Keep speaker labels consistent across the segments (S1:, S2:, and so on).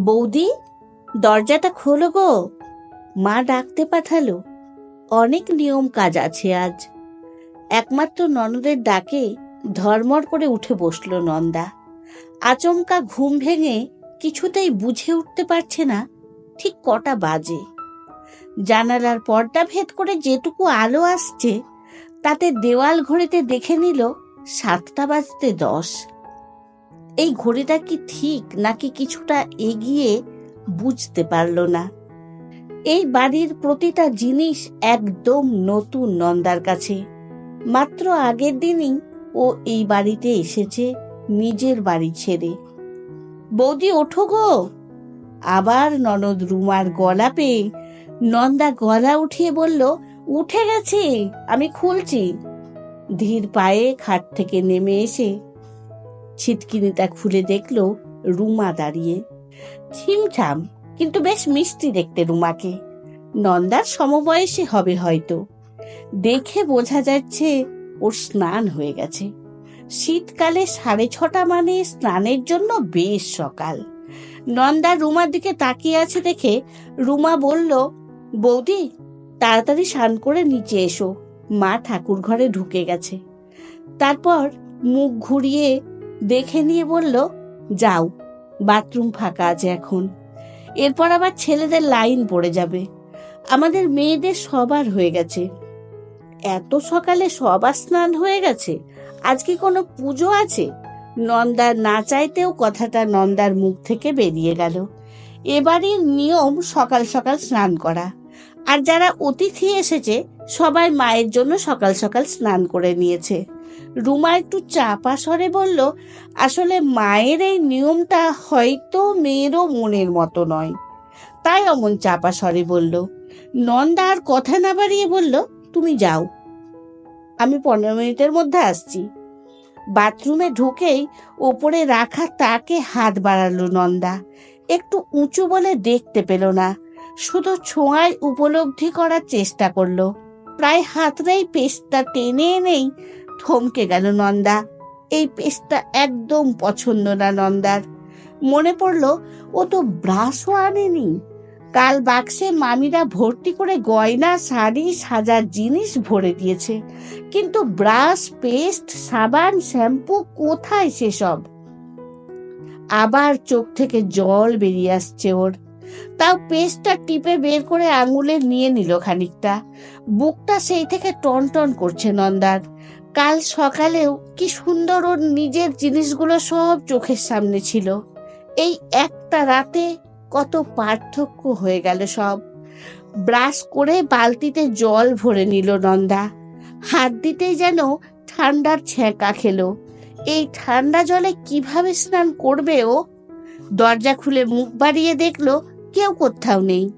S1: বৌদি, দরজাটা খোলো গো। মা ডাকতে পাঠালো। অনেক নিয়ম কাজ আছে আজ। একমাত্র ননদের ডাকে ধর্মর করে উঠে বসল নন্দা। আচমকা ঘুম ভেঙে কিছুতেই বুঝে উঠতে পারছে না ঠিক কটা বাজে। জানালার পর্দা ভেদ করে যেটুকু আলো আসছে, তাতে দেওয়াল ঘড়িতে দেখে নিল সাতটা বাজতে দশ। এই ঘড়িটা কি ঠিক নাকি কিছুটা এগিয়ে বুঝতে পারল না? এই বাড়ির প্রতিটা জিনিস একদম নতুন নন্দার কাছে। মাত্র আগের দিনই ও এই বাড়িতে এসেছে নিজের বাড়ি ছেড়ে। বৌদি, ওঠো গো। আবার ননদ রুমার গলা পেয়ে নন্দা গলা উঠিয়ে বলল, উঠে গেছে, আমি খুলছি। ধীর পায়ে খাট থেকে নেমে এসে ছিটকিনিটা খুলে দেখল রুমা দাঁড়িয়ে। ছিমছাম কিন্তু বেশ মিষ্টি দেখতে রুমাকে। নন্দার সমবয়সী হবে হয়তো। দেখে বোঝা যাচ্ছে ওর স্নান হয়ে গেছে। শীতকালে সাড়ে ছটা মানে স্নানের জন্য বেশ সকাল। নন্দা রুমার দিকে তাকিয়ে আছে দেখে রুমা বলল, বৌদি, তাড়াতাড়ি স্নান করে নিচে এসো। মা ঠাকুর ঘরে ঢুকে গেছে। তারপর মুখ ঘুরিয়ে দেখে নিয়ে বলল, যাও, বাথরুম ফাঁকা আছে এখন। এরপর আবার ছেলেদের লাইন পড়ে যাবে। আমাদের মেয়েদের সবার হয়ে গেছে। এত সকালে সবার স্নান হয়ে গেছে? আজকে কোনো পুজো আছে? নন্দার না চাইতেও কথাটা নন্দার মুখ থেকে বেরিয়ে গেল। এবারই নিয়ম সকাল সকাল স্নান করা। আর যারা অতিথি এসেছে, সবাই মায়ের জন্য সকাল সকাল স্নান করে নিয়েছে। রুমা একটু চাপা স্বরে বলল, আসলে মায়ের এই নিয়মটা হয়তো মেয়েরও মনের মতো নয়। তাই অমন চাপা স্বরে বলল। নন্দা আর কথা না বাড়িয়ে বলল, তুমি যাও। আমি পনেরো মিনিটের মধ্যে আসছি। বাথরুমে ঢুকেই ওপরে রাখা তাকে হাত বাড়ালো নন্দা। একটু উঁচু বলে দেখতে পেল না, শুধু ছোঁয়ায় উপলব্ধি করার চেষ্টা করল। প্রায় হাতটাই পেস্টটা টেনে এনেই থমকে গেল নন্দা। এই পেস্টটা একদম পছন্দ না নন্দার। মনে পড়ল, ও তো ব্রাশও আনেনি। কাল বাক্সে মামিরা ভর্তি করে গয়না, শাড়ি সাজার জিনিস ভরে দিয়েছে। কিন্তু ব্রাশ, পেস্ট, সাবান, শ্যাম্পু কোথায় সেসব? আবার চোখ থেকে জল বেরিয়ে আসছে ওর। তাও পেস্টটা টিপে বের করে আঙুলে নিয়ে নিল খানিকটা। বুকটা সেই থেকে টন টন করছে নন্দার। কাল সকালেও কি সুন্দর ওর নিজের জিনিসগুলো সব চোখের সামনে ছিল। এই একটা রাতে কত পার্থক্য হয়ে গেল সব। ব্রাশ করে বালতিতে জল ভরে নিল নন্দা। হাত দিতেই যেন ঠান্ডার ছ্যাঁকা খেলো। এই ঠান্ডা জলে কীভাবে স্নান করবে ও? দরজা খুলে মুখ বাড়িয়ে দেখল কেউ কোথাও নেই।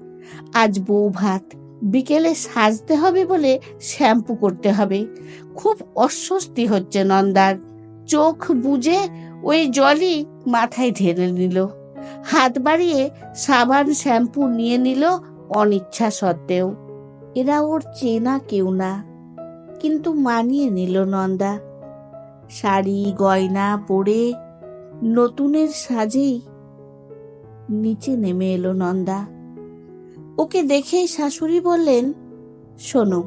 S1: আজ বউ ভাত বিকেলে সাজতে হবে বলে শ্যাম্পু করতে হবে। খুব অস্বস্তি হচ্ছে নন্দার। চোখ বুঝে ওই জলই মাথায় ঢেলে নিল। হাত বাড়িয়ে সাবান শ্যাম্পু নিয়ে নিল অনিচ্ছা সত্ত্বেও। এরা ওর চেনা কেউ না, কিন্তু মানিয়ে নিল নন্দা। শাড়ি, গয়না পরে নতুনের সাজেই নিচে নেমে এলো নন্দা। ওকে দেখেই শাশুড়ি বললেন, শোনো,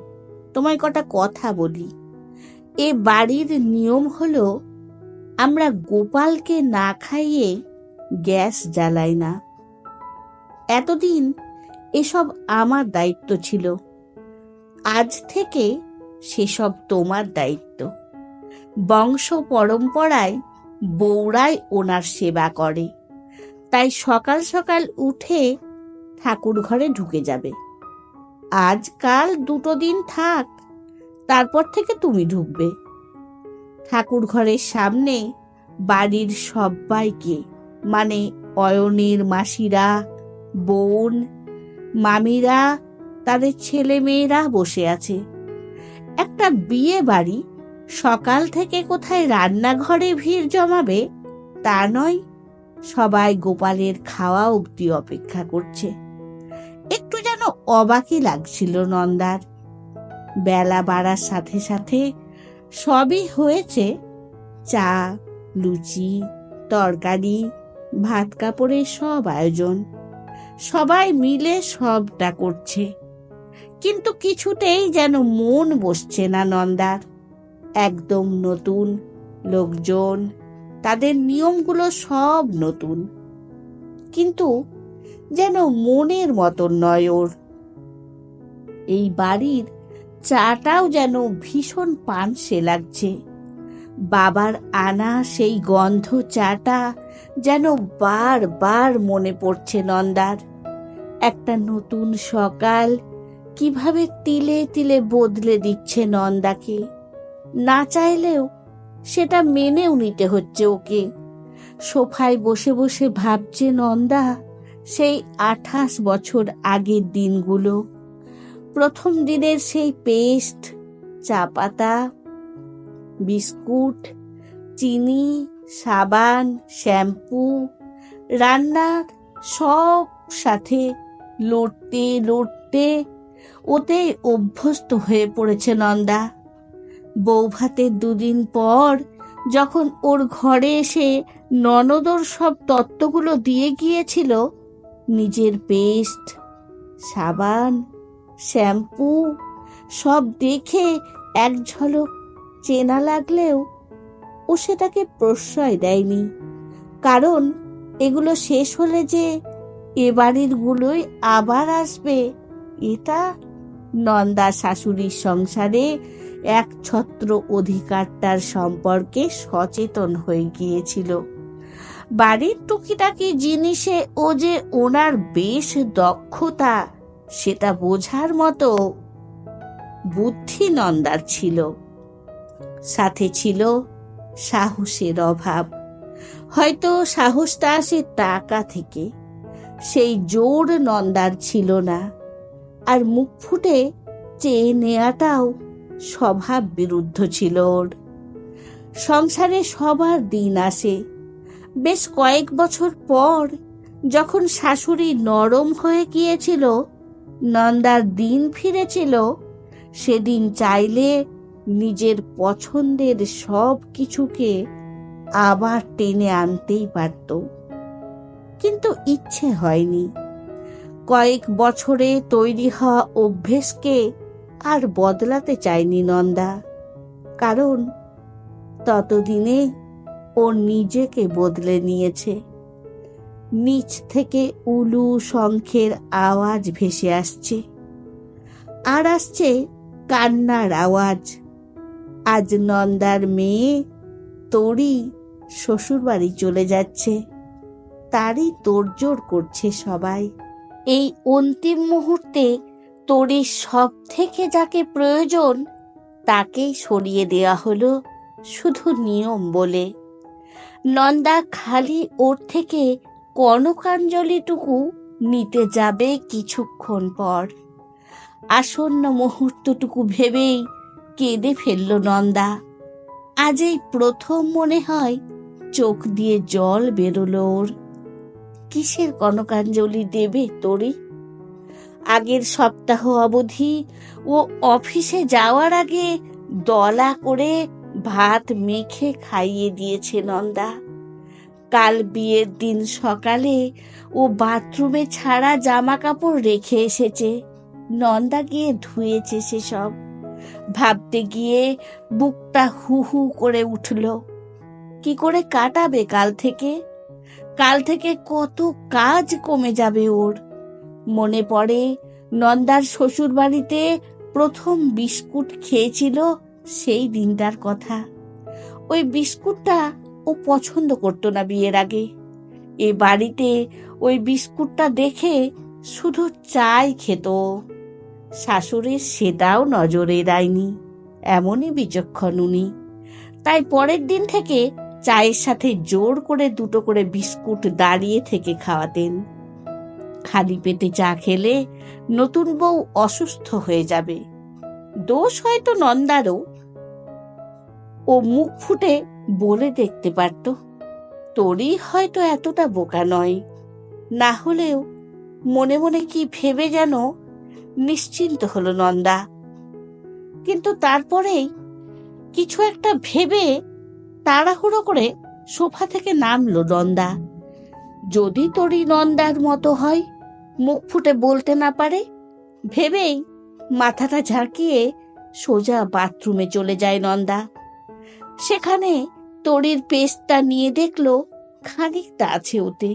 S1: তোমায় কটা কথা বলি। এ বাড়ির নিয়ম হলো, আমরা গোপালকে না খাইয়ে গ্যাস জ্বালাই না। এতদিন এসব আমার দায়িত্ব ছিল। আজ থেকে সেসব তোমার দায়িত্ব। বংশ পরম্পরায় বৌরাই ওনার সেবা করে। তাই সকাল সকাল উঠে ঠাকুর ঘরে ঢুকে যাবে। আজকাল দুটো দিন থাক, তারপর থেকে তুমি ঢুকবে। ঠাকুর ঘরের সামনে বাড়ির সবাইকে মানে অয়নের মাসিরা, বোন, মামিরা, তাদের ছেলে মেয়েরা বসে আছে। একটা বিয়ে বাড়ি সকাল থেকে কোথায় রান্নাঘরে ভিড় জমাবে তা নয়, সবাই গোপালের খাওয়া অব্দি অপেক্ষা করছে। একটু যেন অবাকই লাগছিল নন্দার। বেলা বাড়ার সাথে সাথে সবই হয়েছে। চা, লুচি, তরকারি, ভাত কাপড়ের সব আয়োজন। সবাই মিলে সবটা করছে। কিন্তু কিছুতেই যেন মন বসছে না নন্দার। একদম নতুন লোকজন, তাদের নিয়মগুলো সব নতুন। কিন্তু যেন মনের মতন নয় ওর। এই বাড়ির চাটাও যেন ভীষণ পানসে লাগছে। বাবার আনা সেই গন্ধ চাটা যেন বারবার মনে পড়ছে নন্দার। একটা নতুন সকাল কীভাবে তিলে তিলে বদলে দিচ্ছে নন্দাকে। না চাইলেও সেটা মেনেও নিতে হচ্ছে ওকে। সোফায় বসে বসে ভাবছে নন্দা সেই আঠাশ বছর আগের দিনগুলো। প্রথম দিনের সেই পেস্ট, চা পাতা, বিস্কুট, চিনি, সাবান, শ্যাম্পু রান্নার সব সাথে লড়তে লড়তে ওতে অভ্যস্ত হয়ে পড়েছে নন্দা। বৌভাতের দুদিন পর যখন ওর ঘরে এসে ননদর সব তত্ত্বগুলো দিয়ে গিয়েছিল নিজের পেস্ট, সাবান, শ্যাম্পু সব দেখে এক ঝলক চেনা লাগলেও ও সেটাকে প্রশ্রয় দেয়নি। কারণ এগুলো শেষ হলে যে এ বাড়ির গুলোই আবার আসবে, এটা নন্দা শাশুড়ির সংসারে এক ছত্র অধিকারটার সম্পর্কে সচেতন হয়ে গিয়েছিল। বাড়ির টুকিটাকি জিনিসে ও যে ওনার বেশ দক্ষতা, সেটা বোঝার মতো বুদ্ধি নন্দার ছিল। সাথে ছিল সাহসের অভাব। হয়তো সাহসটা আসে টাকা থেকে, সেই জোর নন্দার ছিল না। আর মুখ ফুটে চেয়ে নেয়াটাও স্বভাব বিরুদ্ধ ছিল ওর। সংসারে সবার দিন আসে বেশ কয়েক বছর পর যখন শাশুড়ি নরম হয়ে গিয়েছিল নন্দার দিন ফিরেছিল, সেদিন চাইলে নিজের পছন্দের সব কিছুকে আবার টেনে আনতেই পারত। কিন্তু ইচ্ছে হয়নি। কয়েক বছরে তৈরি হওয়া অভ্যেসকে আর বদলাতে চায়নি নন্দা, কারণ ততদিনে ও নিজেকে বদলে নিয়েছে। নিচ থেকে উলু শঙ্খের আওয়াজ ভেসে আসছে। আর আসছে কান্নার আওয়াজ। আজ নন্দার মেয়ে তোরই শ্বশুরবাড়ি চলে যাচ্ছে। তারই তোড়জোড় করছে সবাই। এই অন্তিম মুহূর্তে তোরই সব থেকে যাকে প্রয়োজন তাকেই সরিয়ে দেয়া হলো শুধু নিয়ম বলে। নন্দা খালি ওর থেকে কনকাঞ্জলিটুকু নিতে যাবে কিছুক্ষণ পর। আসন্ন মুহূর্তটুকু ভেবেই কেঁদে ফেলল নন্দা। আজ এই প্রথম মনে হয় চোখ দিয়ে জল বেরোলো ওর। কিসের কনকাঞ্জলি দেবে তোরে? আগের সপ্তাহ অবধি ও অফিসে যাওয়ার আগে দলা করে ভাত মেখে খাইয়ে দিয়েছে নন্দা। কাল বিয়ের দিন সকালে ও বাথরুমে ছাড়া জামা কাপড় রেখে এসেছে। নন্দা গিয়ে ধুয়েছে সেসব। ভাবতে গিয়ে বুকটা হু হু করে উঠল। কি করে কাটাবে কাল থেকে? কাল থেকে কত কাজ কমে যাবে ওর। মনে পড়ে নন্দার শ্বশুর বাড়িতে প্রথম বিস্কুট খেয়েছিল সেই দিনটার কথা। ওই বিস্কুটটা ও পছন্দ করতো না বিয়ের আগে। এ বাড়িতে ওই বিস্কুটটা দেখে শুধু চাই খেত। শাশুড়ির সেটাও নজরে দেয়নি। এমনই বিচক্ষণ উনি। তাই পরের দিন থেকে চায়ের সাথে জোর করে দুটো করে বিস্কুট দাঁড়িয়ে থেকে খাওয়াতেন। খালি পেটে চা খেলে নতুন বউ অসুস্থ হয়ে যাবে। দোষ হয়তো নন্দারও। ও মুখ ফুটে বলে দেখতে পারত, তোরই হয়তো এতটা বোকা নয়। না হলেও মনে মনে কি ভেবে যেন নিশ্চিন্ত হলো নন্দা। কিন্তু তারপরেই কিছু একটা ভেবে তাড়াহুড়ো করে সোফা থেকে নামলো নন্দা। যদি তোরই নন্দার মতো হয়, মুখ ফুটে বলতে না পারে, ভেবেই মাথাটা ঝাঁকিয়ে সোজা বাথরুমে চলে যায় নন্দা। সেখানে তরির পেস্টটা নিয়ে দেখল খানিকটা আছে ওতে।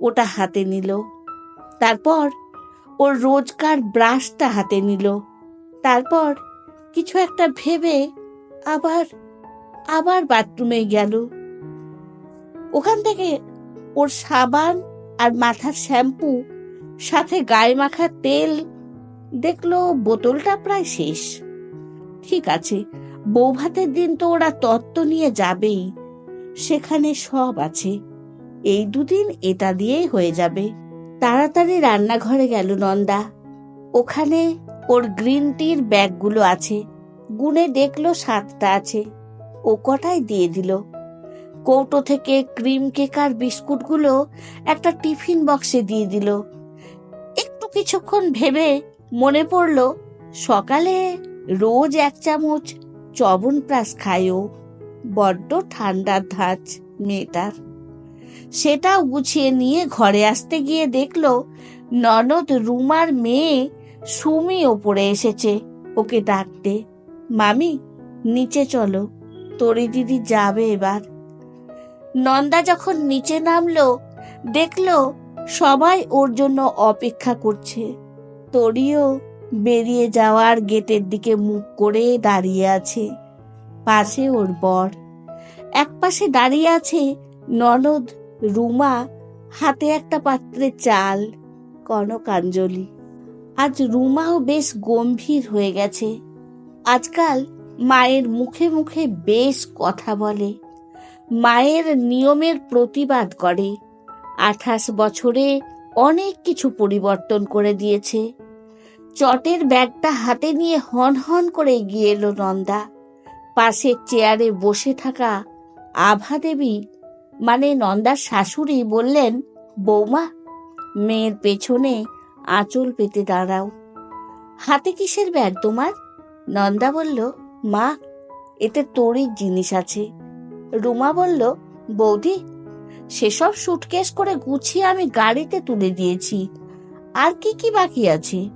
S1: ওটা হাতে নিল। তারপর ওর রোজকার ব্রাশটা হাতে নিল। তারপর কিছু একটা ভেবে আবার আবার বাথরুমে গেল। ওখান থেকে ওর সাবান আর মাথার শ্যাম্পু, সাথে গায়ে মাখার তেল, দেখল বোতলটা প্রায় শেষ। ঠিক আছে বৌভাতের দিন তো ওরা তত্ত্ব নিয়ে যাবেই। সেখানে সব আছে। এই দুদিন এটা দিয়েই হয়ে যাবে। তাড়াতাড়ি রান্নাঘরে গেল নন্দা। ওখানে ওর গ্রিন টির ব্যাগগুলো আছে। গুনে দেখল সাতটা আছে। ও কটাই দিয়ে দিল। কৌটো থেকে ক্রিম কেক আর বিস্কুটগুলো একটা টিফিন বক্সে দিয়ে দিল। একটু কিছুক্ষণ ভেবে মনে পড়ল, সকালে রোজ এক চামচ চবন প্রাস খায় ও বড্ড ঠান্ডার ধাঁচ মেয়েটার। সেটাও গুছিয়ে নিয়ে ঘরে আসতে গিয়ে দেখল ননদ রুমার মেয়ে সুমি ওপরে এসেছে ওকে ডাকতে। মামি, নিচে চলো, তরি দিদি যাবে এবার। নন্দা যখন নিচে নামলো, দেখল সবাই ওর জন্য অপেক্ষা করছে। তরিও বেরিয়ে যাওয়ার গেটের দিকে মুখ করে দাঁড়িয়ে আছে। পাশে ওর বর। এক পাশে দাঁড়িয়ে আছে ননদ, রুমা, হাতে একটা পাত্রে চাল, কনকাঞ্জলি। আজ রুমাও বেশ গম্ভীর হয়ে গেছে। আজকাল মায়ের মুখে মুখে বেশ কথা বলে। মায়ের নিয়মের প্রতিবাদ করে। আঠাশ বছরে অনেক কিছু পরিবর্তন করে দিয়েছে। চটের ব্যাগটা হাতে নিয়ে হন হন করে এগিয়ে এলো নন্দা। পাশের চেয়ারে বসে থাকা আভা দেবী মানে নন্দার শাশুড়ি বললেন, বৌমা, মেয়ের পেছনে আঁচল পেতে দাঁড়াও। হাতে কিসের ব্যাগ তোমার? নন্দা বলল, মা, এতে তোরই জিনিস আছে। রুমা বলল, বৌদি, সেসব সুটকেস করে গুছিয়ে আমি গাড়িতে তুলে দিয়েছি। আর কি কি বাকি আছে?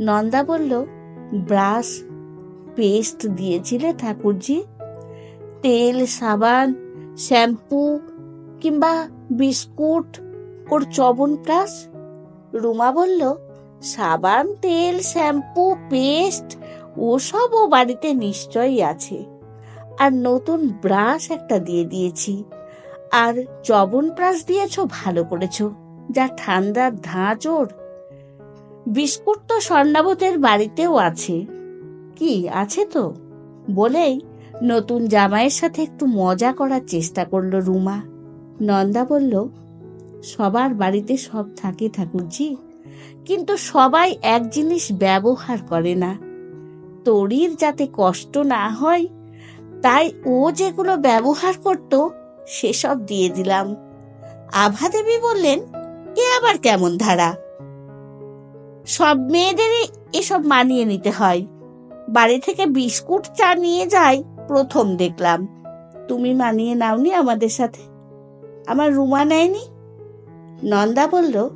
S1: নন্দা বলল, ব্রাশ, পেস্ট দিয়েছিলে ঠাকুরজি। তেল, সাবান, শ্যাম্পু কিংবা বিস্কুট, ওর চবন প্লাস রুমা বলল, সাবান, তেল, শ্যাম্পু, পেস্ট, ওসব ও বাড়িতে নিশ্চয়ই আছে। আর নতুন ব্রাশ একটা দিয়ে দিয়েছি। আর চবন ব্রাশ দিয়েছ, ভালো করেছ। যা ঠান্ডার ধাঁচ ওর বিস্কুট তো স্বর্ণাবতের বাড়িতেও আছে। কি, আছে তো? বলেই নতুন জামাইয়ের সাথে একটু মজা করার চেষ্টা করল রুমা। নন্দা বলল, সবার বাড়িতে সব থাকে ঠাকুরজি, কিন্তু সবাই এক জিনিস ব্যবহার করে না। তরির যাতে কষ্ট না হয়, তাই ও যেগুলো ব্যবহার করত, সেসব দিয়ে দিলাম। আভা দেবী বললেন, এ আবার কেমন ধারা? সব মেয়েদেরই এসব মানিয়ে নিতে হয়। বাড়ি থেকে বিস্কুট চা নিয়ে যায় প্রথম দেখলাম। তুমি মানিয়ে নাওনি আমাদের সাথে। আমার রুমা নেয়নি? নন্দা বলল,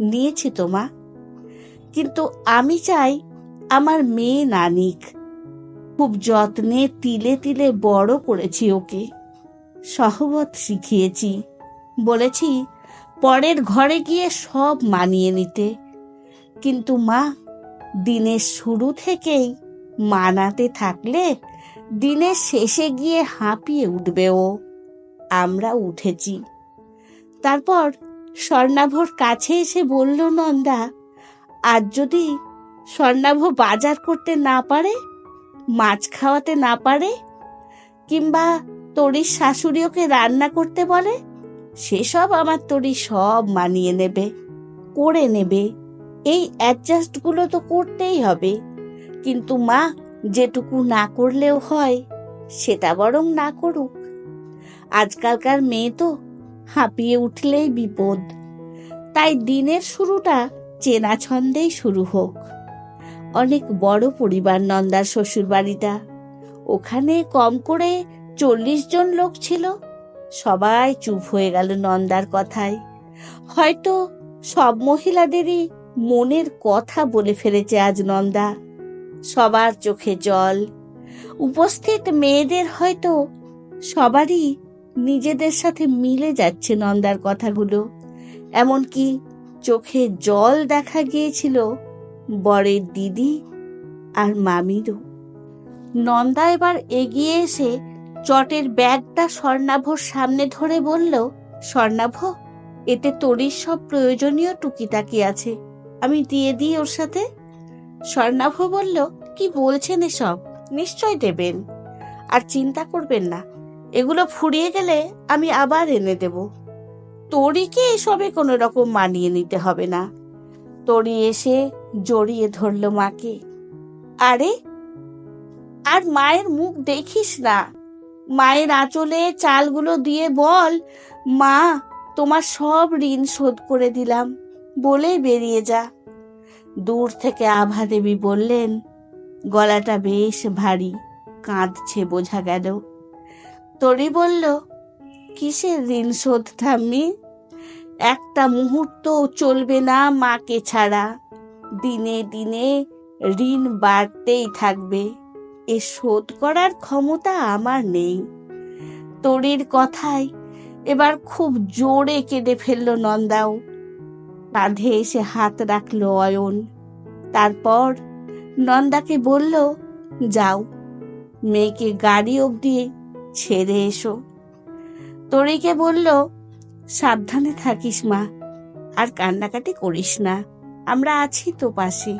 S1: নিয়েছি তো মা। কিন্তু আমি চাই আমার মেয়ে নানিক। খুব যত্নে তিলে তিলে বড় করেছি ওকে। সহবত শিখিয়েছি। বলেছি, পরের ঘরে গিয়ে সব মানিয়ে নিতে। কিন্তু মা, দিনের শুরু থেকেই মানাতে থাকলে দিনের শেষে গিয়ে হাঁপিয়ে উঠবে ও। আমরা উঠেছি। তারপর স্বর্ণাভর কাছে এসে বলল, নন্দা আর যদি স্বর্ণাভ বাজার করতে না পারে, মাছ খাওয়াতে না পারে, কিংবা তরির শাশুড়ি ওকে রান্না করতে বলে, সেসব আমার তরি সব মানিয়ে নেবে, করে নেবে। এই অ্যাডজাস্টগুলো তো করতেই হবে। কিন্তু মা, যেটুকু না করলেও হয়, সেটা বরং না করুক। আজকালকার মেয়ে তো হাঁপিয়ে উঠলেই বিপদ। তাই দিনের শুরুটা চেনা ছন্দেই শুরু হোক। অনেক বড় পরিবার নন্দার শ্বশুর বাড়িটা ওখানে কম করে চল্লিশ জন লোক ছিল। সবাই চুপ হয়ে গেল নন্দার কথায়। হয়তো সব মহিলাদেরই মনের কথা বলে ফেলেছে আজ নন্দা। সবার চোখে জল। উপস্থিত মেয়েদের হয়তো সবারই নিজেদের সাথে মিলে যাচ্ছে নন্দার কথাগুলো। এমনকি চোখে জল দেখা গিয়েছিল বরের দিদি আর মামিরও। নন্দা এবার এগিয়ে এসে চটের ব্যাগটা স্বর্ণাভর সামনে ধরে বলল, স্বর্ণাভ, এতে তোরই সব প্রয়োজনীয় টুকিটাকি আছে। আমি দিয়ে দিই ওর সাথে? স্বর্ণাভ বলল, কি বলছেন এসব? নিশ্চয় দেবেন। আর চিন্তা করবেন না, এগুলো ফুরিয়ে গেলে আমি আবার এনে দেব। তরিকে এসবে কোনো রকম মানিয়ে নিতে হবে না তরি এসে জড়িয়ে ধরল মাকে। আরে, আর মায়ের মুখ দেখিস না। মায়ের আঁচলে চালগুলো দিয়ে বল, মা, তোমার সব ঋণ শোধ করে দিলাম। বলে বেরিয়ে যা। দূর থেকে আভা দেবী বললেন, গলাটা বেশ ভারী, কাঁদছে বোঝা গেল। তরি বলল, কিসের ঋণ শোধ ঠাম্মি? একটা মুহূর্ত চলবে না মাকে ছাড়া। দিনে দিনে ঋণ বাড়তেই থাকবে। এ শোধ করার ক্ষমতা আমার নেই। তরির কথায় এবার খুব জোরে কেঁদে ফেলল নন্দাও। কাঁধে এসে হাত রাখল অয়ন। তারপর নন্দাকে বলল, যাও, মেয়েকে গাড়ি অবধি ছেড়ে এসো। তরিকে বলল, সাবধানে থাকিস মা, আর কান্নাকাটি করিস না, আমরা আছি তো পাশে।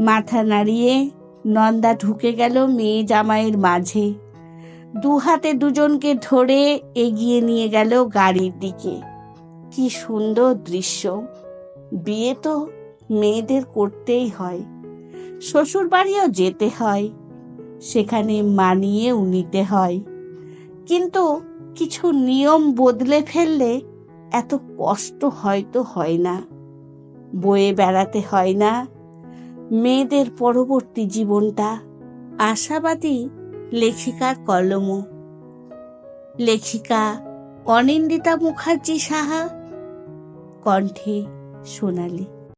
S1: মাথা নাড়িয়ে নন্দা ঢুকে গেল মেয়ে জামাইয়ের মাঝে। দু হাতে দুজনকে ধরে এগিয়ে নিয়ে গেল গাড়ির দিকে। কি সুন্দর দৃশ্য। বিয়ে তো মেয়েদের করতেই হয়। শ্বশুর বাড়িও যেতে হয়। সেখানে মানিয়েও নিতে হয়। কিন্তু কিছু নিয়ম বদলে ফেললে এত কষ্ট হয়তো হয় না। বয়ে বেড়াতে হয় না। মেয়েদের পরবর্তী জীবনটা আশাবাদী লেখিকার কলম লেখিকা অনিন্দিতা মুখার্জি সাহা কণ্ঠে সোনালী